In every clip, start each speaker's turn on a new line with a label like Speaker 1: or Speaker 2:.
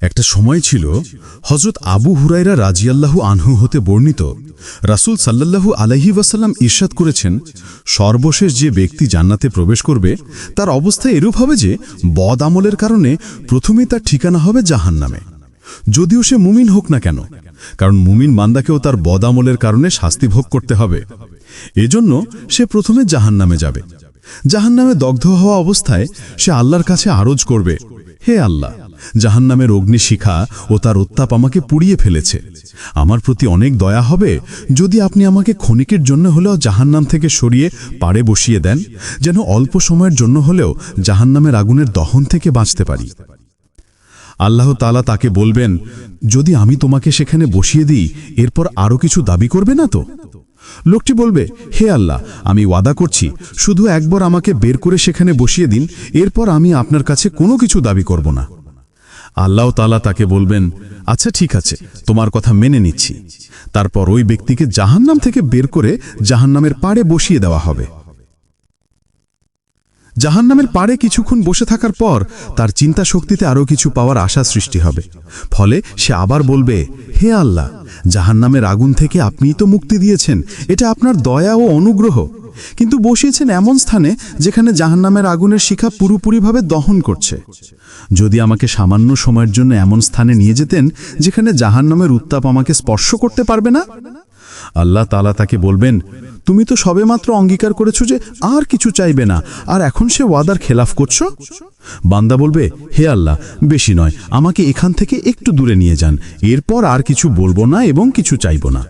Speaker 1: একটা সময় ছিল হজরত আবু হুরাইরা রাজিয়াল্লাহু আনহু হতে বর্ণিত, রাসূল সাল্লাল্লাহু আলাইহি ওয়াসাল্লাম ইরশাদ করেছেন, সর্বশেষ যে ব্যক্তি জান্নাতে প্রবেশ করবে, তার অবস্থা এরূপ হবে যে, বদ আমলের কারণে প্রথমেই তার ঠিকানা হবে জাহান্নামে। যদিও সে মুমিন হোক না কেন, কারণ মুমিন মান্দাকেও তার বদ আমলের কারণে শাস্তি ভোগ করতে হবে। এজন্য সে প্রথমে জাহান্নামে যাবে। জাহান্নামে দগ্ধ হওয়া অবস্থায় সে আল্লাহর কাছে আরজ করবে, হে আল্লাহ জাহান্নামের অগ্নিশিখা ও তার উত্তাপ আমাকে পুড়িয়ে ফেলেছে। আমার প্রতি অনেক দয়া হবে যদি আপনি আমাকে ক্ষণিকের জন্য হলেও জাহান্নাম থেকে সরিয়ে পাড়ে বসিয়ে দেন, যেন অল্প সময়ের জন্য হলেও জাহান্নামের আগুনের দহন থেকে বাঁচতে পারি। আল্লাহ তালা তাকে বলবেন, যদি আমি তোমাকে সেখানে বসিয়ে দিই, এরপর আরও কিছু দাবি করবে না তো? লোকটি বলবে, হে আল্লাহ, আমি ওয়াদা করছি, শুধু একবার আমাকে বের করে সেখানে বসিয়ে দিন, এরপর আমি আপনার কাছে কোনো কিছু দাবি করব না। আল্লাহ তালা তাকে বলবেন আচ্ছা ঠিক আছে, তোমার কথা মেনে নিচ্ছি। তারপর ওই ব্যক্তিকে জাহান্নাম থেকে বের করে জাহান্নামের পাড়ে বসিয়ে দেওয়া হবে। জাহান্নামের পাড়ে কিছুক্ষণ বসে থাকার পর তার চিন্তা শক্তিতে আরও কিছু পাওয়ার আশা সৃষ্টি হবে। ফলে সে আবার বলবে, হে আল্লাহ, জাহান্নামের আগুন থেকে আপনিই তো মুক্তি দিয়েছেন। এটা আপনার দয়া ও অনুগ্রহ। কিন্তু বসিয়েছেন এমন স্থানে যেখানে জাহান্নামের আগুনের শিখা পুরোপুরিভাবে দহন করছে। যদি আমাকে সামান্য সময়ের জন্য এমন স্থানে নিয়ে যেতেন যেখানে জাহান্নামের উত্তাপ আমাকে স্পর্শ করতে পারবে না? আল্লাহ তালা তাকে বলবেন, তুমি তো সবেমাত্র অঙ্গীকার করেছ যে আর কিছু চাইবে না, আর এখন সে ওয়াদার খেলাফ করছ? বান্দা বলবে, হে আল্লাহ, বেশি নয়, আমাকে এখান থেকে একটু দূরে নিয়ে যান, এরপর আর কিছু বলব না এবং কিছু চাইব না।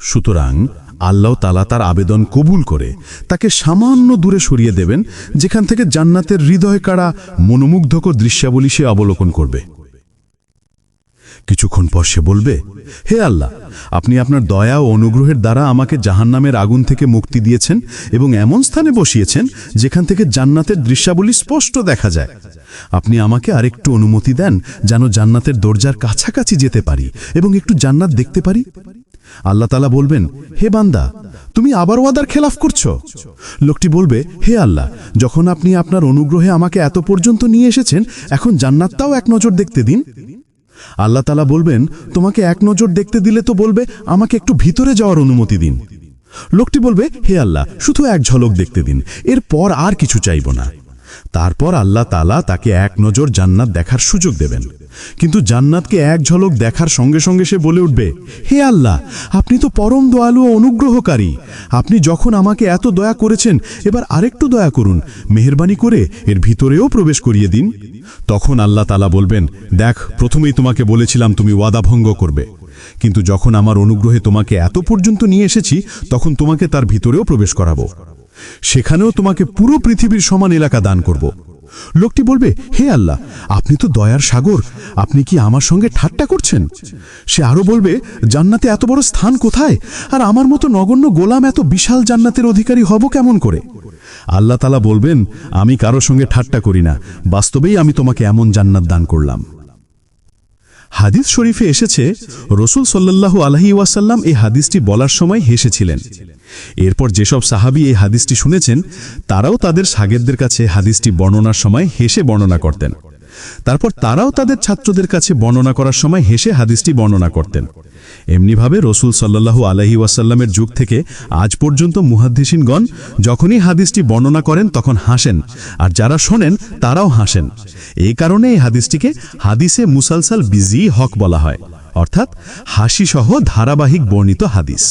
Speaker 1: সুতরাং আল্লাহ তালা তার আবেদন কবুল করে। তাকে সামান্য দূরে সরিয়ে দেবেন, যেখান থেকে জান্নাতের হৃদয় কাড়া মনোমুগ্ধকর দৃশ্যাবলী সে অবলোকন করবে। কিছুক্ষণ পর সে বলবে, হে আল্লাহ, আপনি আপনার দয়া ও অনুগ্রহের দ্বারা আমাকে জাহান্নামের আগুন থেকে মুক্তি দিয়েছেন এবং এমন স্থানে বসিয়েছেন যেখান থেকে জান্নাতের দৃশ্যাবলী স্পষ্ট দেখা যায়। আপনি আমাকে আরেকটু অনুমতি দেন যেন জান্নাতের দরজার কাছাকাছি যেতে পারি এবং একটু জান্নাত দেখতে পারি। আল্লাহ তালা বলবেন, হে বান্দা, তুমি আবার ওয়াদার খেলাফ করছ? লোকটি বলবে, হে আল্লাহ, যখন আপনি আপনার অনুগ্রহে আমাকে এত পর্যন্ত নিয়ে এসেছেন, এখন জান্নাতটাও এক নজর দেখতে দিন? আল্লাহ তালা বলবেন, তোমাকে এক নজর দেখতে দিলে তো বলবে, আমাকে একটু ভিতরে যাওয়ার অনুমতি দিন। লোকটি বলবে, হে আল্লাহ, শুধু এক ঝলক দেখতে দিন, এরপর আর কিছু চাইব না। তারপর আল্লাহ তালা তাকে এক নজর জান্নাত দেখার সুযোগ দেবেন। কিন্তু জান্নাতকে এক ঝলক দেখার সঙ্গে সঙ্গে সে বলে উঠবে, হে আল্লাহ, আপনি তো পরম দয়ালু অনুগ্রহকারী। আপনি যখন আমাকে এত দয়া করেছেন, এবার আরেকটু দয়া করুন। মেহরবানি করে এর ভিতরেও প্রবেশ করিয়ে দিন। তখন আল্লাহ তালা বলবেন, দেখ, প্রথমেই তোমাকে বলেছিলাম তুমি ওয়াদা ভঙ্গ করবে। কিন্তু যখন আমার অনুগ্রহে তোমাকে এত পর্যন্ত নিয়ে এসেছি, তখন তোমাকে তার ভিতরেও প্রবেশ করাবো। সেখানেও তোমাকে পুরো পৃথিবীর সমান এলাকা দান করব। লোকটি বলবে, হে আল্লাহ, আপনি তো দয়ার সাগর, আপনি কি আমার সঙ্গে ঠাট্টা করছেন? সে আরও বলবে, জান্নাতে এত বড় স্থান কোথায়? আর আমার মতো নগণ্য গোলাম এত বিশাল জান্নাতের অধিকারী হব কেমন করে? আল্লাহ তালা বলবেন, আমি কারও সঙ্গে ঠাট্টা করি না, বাস্তবেই আমি তোমাকে এমন জান্নাত দান করলাম। হাদিস শরীফে এসেছে, রসুল সাল্লাল্লাহু আলহি ওয়াসাল্লাম এই হাদিসটি বলার সময় হেসেছিলেন। এরপর যেসব সাহাবি এই হাদিসটি শুনেছেন, তারাও তাদের সাগেরদের কাছে হাদিসটি বর্ণনার সময় হেসে বর্ণনা করতেন। তারপর তারাও তাদের ছাত্রদের কাছে বর্ণনা করার সময় হেসে হাদিসটি বর্ণনা করতেন। এমনিভাবে রসুল সাল্লাল্লাহু আলহি ওয়াসাল্লামের যুগ থেকে আজ পর্যন্ত মুহাদ্দিসিনগণ যখনই হাদিসটি বর্ণনা করেন তখন হাসেন, আর যারা শোনেন তারাও হাসেন। এই কারণে এই হাদিসটিকে হাদিসে মুসালসাল বিজি হক বলা হয়, অর্থাৎ হাসিসহ ধারাবাহিক বর্ণিত হাদিস।